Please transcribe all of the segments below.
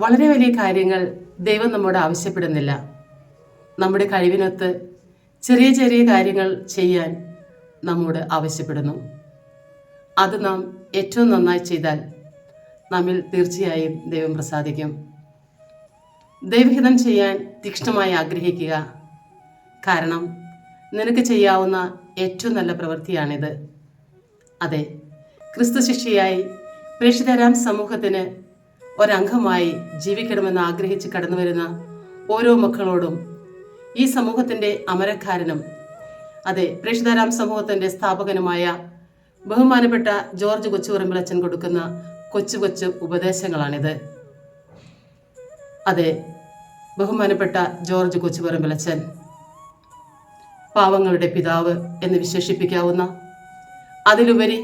വളരെ വലിയ കാര്യങ്ങൾ ദൈവം നമ്മോട് ആവശ്യപ്പെടുന്നില്ല. നമ്മുടെ കഴിവിനൊത്ത് ചെറിയ ചെറിയ കാര്യങ്ങൾ ചെയ്യാൻ നമ്മോട് ആവശ്യപ്പെടുന്നു. അത് നാം ഏറ്റവും നന്നായി ചെയ്താൽ നമ്മിൽ തീർച്ചയായും ദൈവം പ്രസാദിക്കും. ദൈവഹിതം ചെയ്യാൻ തീക്ഷ്ണമായി ആഗ്രഹിക്കുക. കാരണം നിനക്ക് ചെയ്യാവുന്ന ഏറ്റവും നല്ല പ്രവൃത്തിയാണിത്. അതെ ക്രിസ്തു ശിഷ്യയായി പ്രേക്ഷിതരാം സമൂഹത്തിന് ഒരംഗമായി ജീവിക്കണമെന്ന് ആഗ്രഹിച്ച് കടന്നു വരുന്ന ഓരോ മക്കളോടും ഈ സമൂഹത്തിന്റെ അമരക്കാരനും അതെ പ്രേക്ഷിതാരാം സമൂഹത്തിന്റെ സ്ഥാപകനുമായ ബഹുമാനപ്പെട്ട ജോർജ് കൊച്ചുപറമ്പിലച്ചൻ കൊടുക്കുന്ന കൊച്ചു കൊച്ചു ഉപദേശങ്ങളാണിത്. അതെ ബഹുമാനപ്പെട്ട ജോർജ് കൊച്ചുപറമ്പിലച്ചൻ പാവങ്ങളുടെ പിതാവ് എന്ന് വിശേഷിപ്പിക്കാവുന്ന അതിലുപരി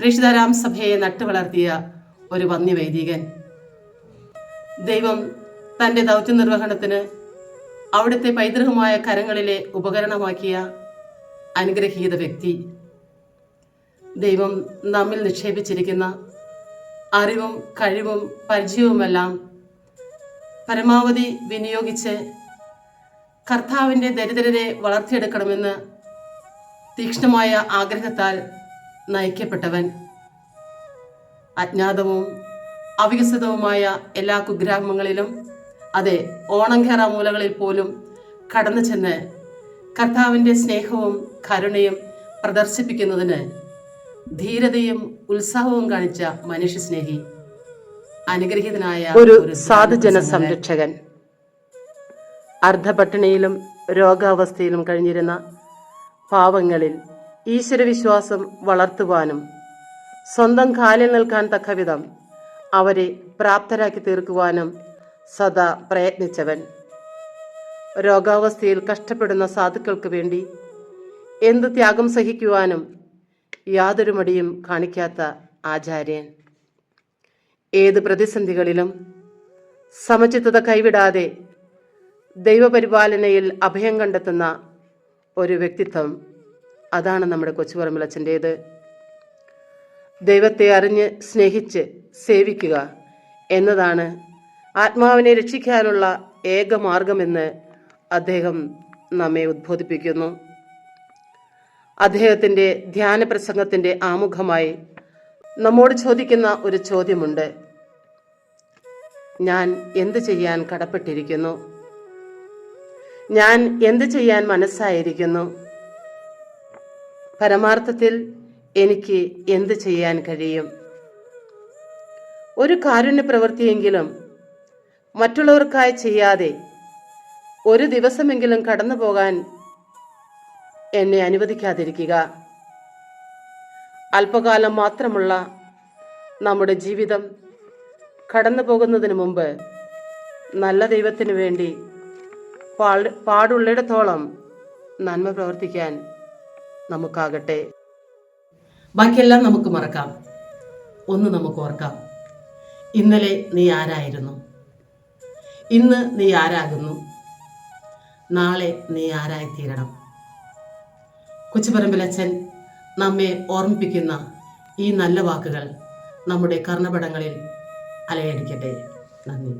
പ്രേക്ഷിതാരാം സഭയെ നട്ടുവളർത്തിയ ഒരു വന്യവൈദികൻ ദൈവം തന്റെ ദൗത്യ നിർവഹണത്തിന് അവിടുത്തെ പൈതൃകമായ കരങ്ങളിലെ ഉപകരണമാക്കിയ അനുഗ്രഹീത വ്യക്തി. ദൈവം നമ്മിൽ നിക്ഷേപിച്ചിരിക്കുന്ന അറിവും കഴിവും പരിചയവുമെല്ലാം പരമാവധി വിനിയോഗിച്ച് കർത്താവിന്റെ ദരിദ്രരെ വളർത്തിയെടുക്കണമെന്ന് തീക്ഷ്ണമായ ആഗ്രഹത്താൽ നയിക്കപ്പെട്ടവൻ. അജ്ഞാതവും അവികസിതവുമായ എല്ലാ കുഗ്രാമങ്ങളിലും അതെ ഓണങ്കേറ മൂലകളിൽ പോലും കടന്നു ചെന്ന് കർത്താവിന്റെ സ്നേഹവും കരുണയും പ്രദർശിപ്പിക്കുന്നതിന് ധീരതയും ഉത്സാഹവും കാണിച്ച മനുഷ്യ സ്നേഹി അനുഗ്രഹീതനായ ഒരു സാധുജന സാധുജന സംരക്ഷകൻ. അർദ്ധപട്ടിണിയിലും രോഗാവസ്ഥയിലും കഴിഞ്ഞിരുന്ന പാവങ്ങളിൽ ഈശ്വരവിശ്വാസം വളർത്തുവാനും സ്വന്തം കാലിൽ നിൽക്കാൻ തക്കവിധം അവരെ പ്രാപ്തരാക്കി തീർക്കുവാനും സദാ പ്രയത്നിച്ചവൻ. രോഗാവസ്ഥയിൽ കഷ്ടപ്പെടുന്ന സാധുക്കൾക്ക് വേണ്ടി എന്ത് ത്യാഗം സഹിക്കുവാനും യാതൊരു മടിയും കാണിക്കാത്ത ആചാര്യൻ. ഏത് പ്രതിസന്ധികളിലും സമചിത്തത കൈവിടാതെ ദൈവപരിപാലനയിൽ അഭയം കണ്ടെത്തുന്ന ഒരു വ്യക്തിത്വം അതാണ് നമ്മുടെ കൊച്ചുപറമ്പിലച്ചന്റേത് ദൈവത്തെ അറിഞ്ഞ് സ്നേഹിച്ച് സേവിക്കുക എന്നതാണ് ആത്മാവിനെ രക്ഷിക്കാനുള്ള ഏക മാർഗമെന്ന് അദ്ദേഹം നമ്മെ ഉദ്ബോധിപ്പിക്കുന്നു. അദ്ദേഹത്തിന്റെ ധ്യാന പ്രസംഗത്തിന്റെ ആമുഖമായി നമ്മോട് ചോദിക്കുന്ന ഒരു ചോദ്യമുണ്ട്. ഞാൻ എന്ത് ചെയ്യാൻ കടപ്പെട്ടിരിക്കുന്നു? ഞാൻ എന്ത് ചെയ്യാൻ മനസ്സായിരിക്കുന്നു? പരമാർത്ഥത്തിൽ എനിക്ക് എന്ത് ചെയ്യാൻ കഴിയും? ഒരു കാരുണ്യ പ്രവൃത്തിയെങ്കിലും മറ്റുള്ളവർക്കായി ചെയ്യാതെ ഒരു ദിവസമെങ്കിലും കടന്നു പോകാൻ എന്നെ അനുവദിക്കാതിരിക്കുക. അല്പകാലം മാത്രമുള്ള നമ്മുടെ ജീവിതം കടന്നു പോകുന്നതിന് മുമ്പ് നല്ല ദൈവത്തിന് വേണ്ടി പാടുള്ളിടത്തോളം നന്മ പ്രവർത്തിക്കാൻ നമുക്കാകട്ടെ. ബാക്കിയെല്ലാം നമുക്ക് മറക്കാം. ഒന്ന് നമുക്ക് ഓർക്കാം. ഇന്നലെ നീ ആരായിരുന്നു? ഇന്ന് നീ ആരാകുന്നു? നാളെ നീ ആരായിത്തീരണം? കൊച്ചുപറമ്പിലച്ഛൻ നമ്മെ ഓർമ്മിപ്പിക്കുന്ന ഈ നല്ല വാക്കുകൾ നമ്മുടെ കർണപടങ്ങളിൽ അലയടിക്കട്ടെ. നന്ദി.